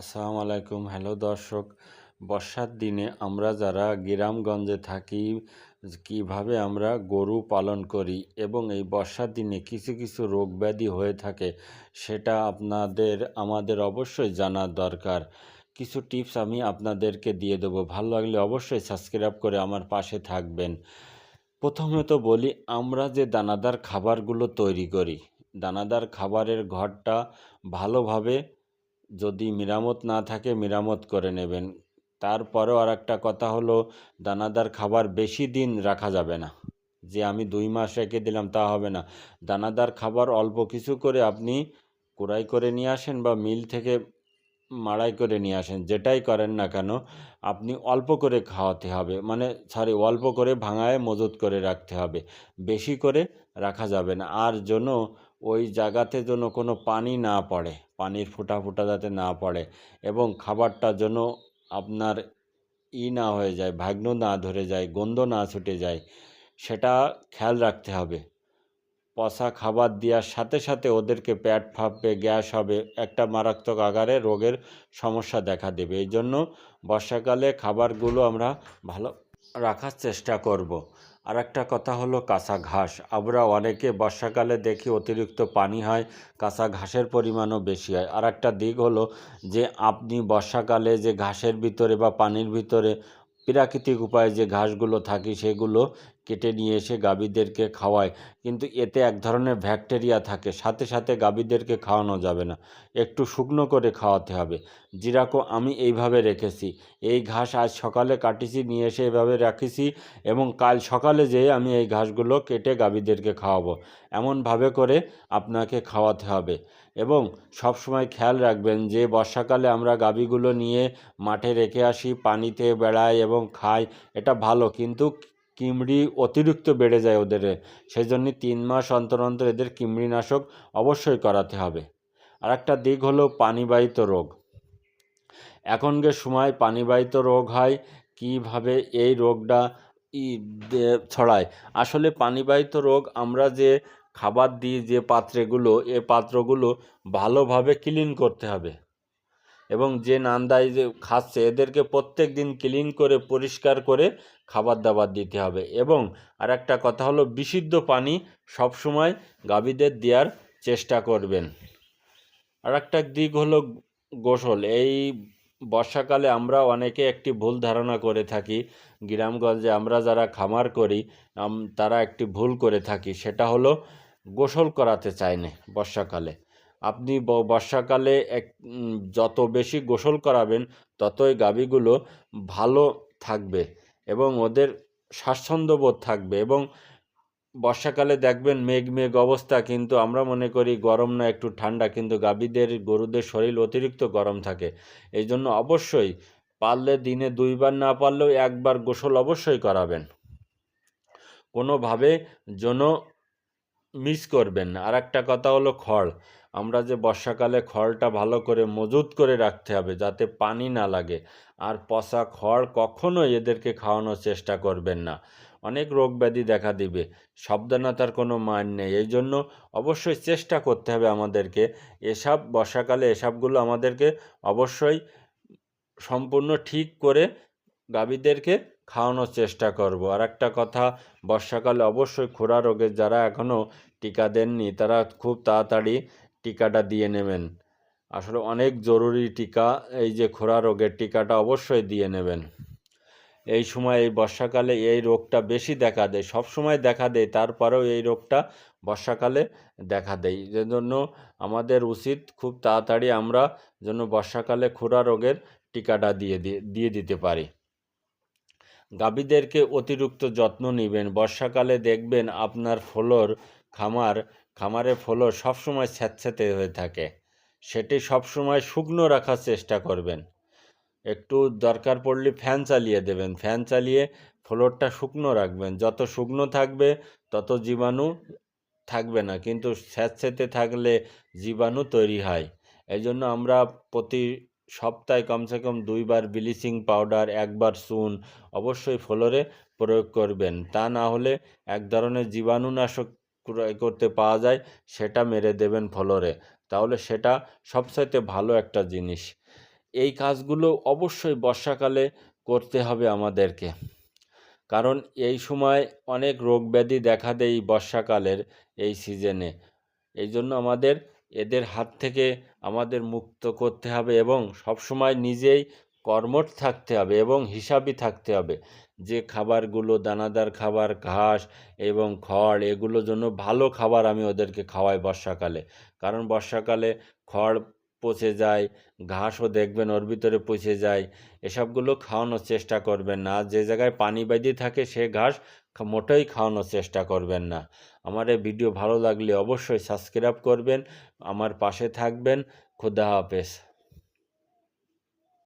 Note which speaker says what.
Speaker 1: আসসালামু আলাইকুম। হ্যালো দর্শক, বর্ষার দিনে আমরা যারা গ্রামগঞ্জে থাকি, কীভাবে আমরা গরু পালন করি এবং এই বর্ষার দিনে কিছু কিছু রোগ ব্যাধি হয়ে থাকে, সেটা আপনাদের, আমাদের অবশ্যই জানার দরকার। কিছু টিপস আমি আপনাদেরকে দিয়ে দেবো। ভালো লাগলে অবশ্যই সাবস্ক্রাইব করে আমার পাশে থাকবেন। প্রথমে তো বলি, আমরা যে দানাদার খাবারগুলো তৈরি করি, দানাদার খাবারের ঘরটা ভালোভাবে যদি মেরামত না থাকে মেরামত করে নেবেন। তারপরেও আর একটা কথা হলো, দানাদার খাবার বেশি দিন রাখা যাবে না। যে আমি দুই মাস রেখে দিলাম তা হবে না। দানাদার খাবার অল্প কিছু করে আপনি কুড়াই করে নিয়ে আসেন বা মিল থেকে মাড়াই করে নিয়ে আসেন, যেটাই করেন না কেন, আপনি অল্প করে খাওয়াতে হবে। মানে সরি অল্প করে ভাঙায় মজুত করে রাখতে হবে। বেশি করে রাখা যাবে না। আর জন্য ওই জায়গাতে যেন কোনো পানি না পড়ে, পানির ফোঁটা ফোঁটা যাতে না পড়ে এবং খাবারটা যেন আপনার ই না হয়ে যায়, ভাগ্ন না ধরে যায়, গন্ধ না ছুটে যায়, সেটা খেয়াল রাখতে হবে পচা খাবার দেওয়ার সাথে সাথে ওদেরকে পেট ফাঁপবে, গ্যাস হবে, একটা মারাত্মক আকারে রোগের সমস্যা দেখা দেবে এই জন্য বর্ষাকালে খাবারগুলো আমরা ভালো রাখার চেষ্টা করব। আর একটা কথা হলো কাঁচা ঘাস। আমরা অনেকে বর্ষাকালে দেখি অতিরিক্ত পানি হয়, কাঁচা ঘাসের পরিমাণও বেশি হয়। আর একটা দিক হলো যে আপনি বর্ষাকালে যে ঘাসের ভিতরে বা পানির ভিতরে প্রাকৃতিক উপায়ে যে ঘাসগুলো থাকে সেগুলো কেটে নিয়ে এসে গাভীদেরকে খাওয়ায়। কিন্তু এতে এক ধরনের ব্যাকটেরিয়া থাকে, সাথে সাথে গাভীদেরকে খাওয়ানো যাবে না। একটু শুকনো করে খাওয়াতে হবে। জিরাকো আমি এইভাবে রেখেছি। এই ঘাস আজ সকালে কাটিছি, নিয়ে এসে এভাবে রাখিছি এবং কাল সকালে যেয়ে আমি এই ঘাসগুলো কেটে গাভীদেরকে খাওয়াবো। এমনভাবে করে আপনাকে খাওয়াতে হবে। এবং সব সময় খেয়াল রাখবেন যে, বর্ষাকালে আমরা গাভীগুলো নিয়ে মাঠে রেখে আসি, পানিতে বেড়াই এবং খাই, এটা ভালো। কিন্তু কিমড়ি অতিরিক্ত বেড়ে যায় ওদের। সেই জন্য তিন মাস অন্তর অন্তর এদের কিমড়িনাশক অবশ্যই করাতে হবে। আর একটা দিক হলো পানিবাহিত রোগ। এখনকার সময় পানিবাহিত রোগ হয়, কীভাবে এই রোগটা ছড়ায়। আসলে পানিবাহিত রোগ আমরা যে খাবার দিই, যে পাত্রেগুলো, এ পাত্রগুলো ভালোভাবে ক্লিন করতে হবে। এবং যে নান্দাই যে খাচ্ছে, এদেরকে প্রত্যেক দিন ক্লিন করে, পরিষ্কার করে খাবার দাবার দিতে হবে। এবং আর একটা কথা হলো, বিশুদ্ধ পানি সবসময় গাভীদের দেওয়ার চেষ্টা করবেন। আর একটা দিক হলো গোসল। এই বর্ষাকালে আমরা অনেকে একটি ভুল ধারণা করে থাকি। গ্রামগঞ্জে আমরা যারা খামার করি তারা একটি ভুল করে থাকি। সেটা হলো, গোসল করাতে চায় না বর্ষাকালে। আপনি বর্ষাকালে এক যত বেশি গোসল করাবেন, ততই গাভীগুলো ভালো থাকবে এবং ওদের স্বাচ্ছন্দ্যবোধ থাকবে এবং বর্ষাকালে দেখবেন মেঘ মেঘ অবস্থা কিন্তু আমরা মনে করি গরম না, একটু ঠান্ডা, কিন্তু গাভীদের, গরুদের শরীর অতিরিক্ত গরম থাকে। এই জন্য অবশ্যই পারলে দিনে দুইবার না পারলেও একবার গোসল অবশ্যই করাবেন। কোনোভাবে যেন মিস করবেন। আর একটা কথা হলো খড়। আমরা যে বর্ষাকালে খড়টা ভালো করে মজুত করে রাখতে হবে যাতে পানি না লাগে। আর পচা খড় কখনোই এদেরকে খাওয়ানোর চেষ্টা করবেন না। অনেক রোগ ব্যাধি দেখা দিবে। সাবধানতার কোনো মান নেই। এই জন্য অবশ্যই চেষ্টা করতে হবে আমাদেরকে। এসব বর্ষাকালে এসবগুলো আমাদেরকে অবশ্যই সম্পূর্ণ ঠিক করে গাভীদেরকে খাওয়ানোর চেষ্টা করব। আর একটা কথা, বর্ষাকালে অবশ্যই খোরা রোগের যারা এখনও টিকা দেননি, তারা খুব তাড়াতাড়ি টিকাটা দিয়ে নেবেন। আসলে অনেক জরুরি টিকা, এই যে খোরা রোগের টিকাটা অবশ্যই দিয়ে নেবেন। এই সময় এই বর্ষাকালে এই রোগটা বেশি দেখা দেয়, সব সময় দেখা দেয়, তারপরেও এই রোগটা বর্ষাকালে দেখা দেয়। জন্য আমাদের উচিত খুব তাড়াতাড়ি আমরা যেন বর্ষাকালে খোরা রোগের টিকাটা দিয়ে দিয়ে দিতে পারি। গাভীদেরকে অতিরিক্ত যত্ন নেবেন। বর্ষাকালে দেখবেন আপনার ফলোর খামার, খামারে ফলোর সবসময় স্যাঁতস্যাঁতে হয়ে থাকে। সেটি সবসময় শুকনো রাখার চেষ্টা করবেন। একটু দরকার পড়লে ফ্যান চালিয়ে দেবেন। ফ্যান চালিয়ে ফ্লোরটা শুকনো রাখবেন। যত শুকনো থাকবে, তত জীবাণু থাকবে না। কিন্তু স্যাঁতস্যাঁতে থাকলে জীবাণু তৈরি হয়। এই জন্য আমরা প্রতি সপ্তাহে কমসে কম দুইবার ব্লিচিং পাউডার, একবার চুন অবশ্যই ফ্লোরে প্রয়োগ করবেন। তা না হলে এক ধরনের জীবাণুনাশক করতে পাওয়া যায়, সেটা মেরে দেবেন ফ্লোরে। তাহলে সেটা সবচাইতে ভালো একটা জিনিস। এই কাজগুলো অবশ্যই বর্ষাকালে করতে হবে আমাদেরকে। কারণ এই সময় অনেক রোগ ব্যাধি দেখা দেয় বর্ষাকালের এই সিজনে। এই জন্য আমাদের এদের হাত থেকে আমাদের মুক্ত করতে হবে এবং সবসময় নিজেই কর্মঠ থাকতে হবে এবং হিসাবই থাকতে হবে। যে খাবারগুলো, দানাদার খাবার, ঘাস এবং খড়, এগুলো জন্য ভালো খাবার আমি ওদেরকে খাওয়াই বর্ষাকালে। কারণ বর্ষাকালে খড় পচে যায়, ঘাসও দেখবেন ওর ভিতরে পচে যায়। এসবগুলো খাওয়ানোর চেষ্টা করবেন না। যে জায়গায় পানি বেঁধে থাকে সে ঘাস মোটেই খাওয়ানোর চেষ্টা করবেন না। আমার এই ভিডিও ভালো লাগলে অবশ্যই সাবস্ক্রাইব করবেন। আমার পাশে থাকবেন। খুদা হাফেজ।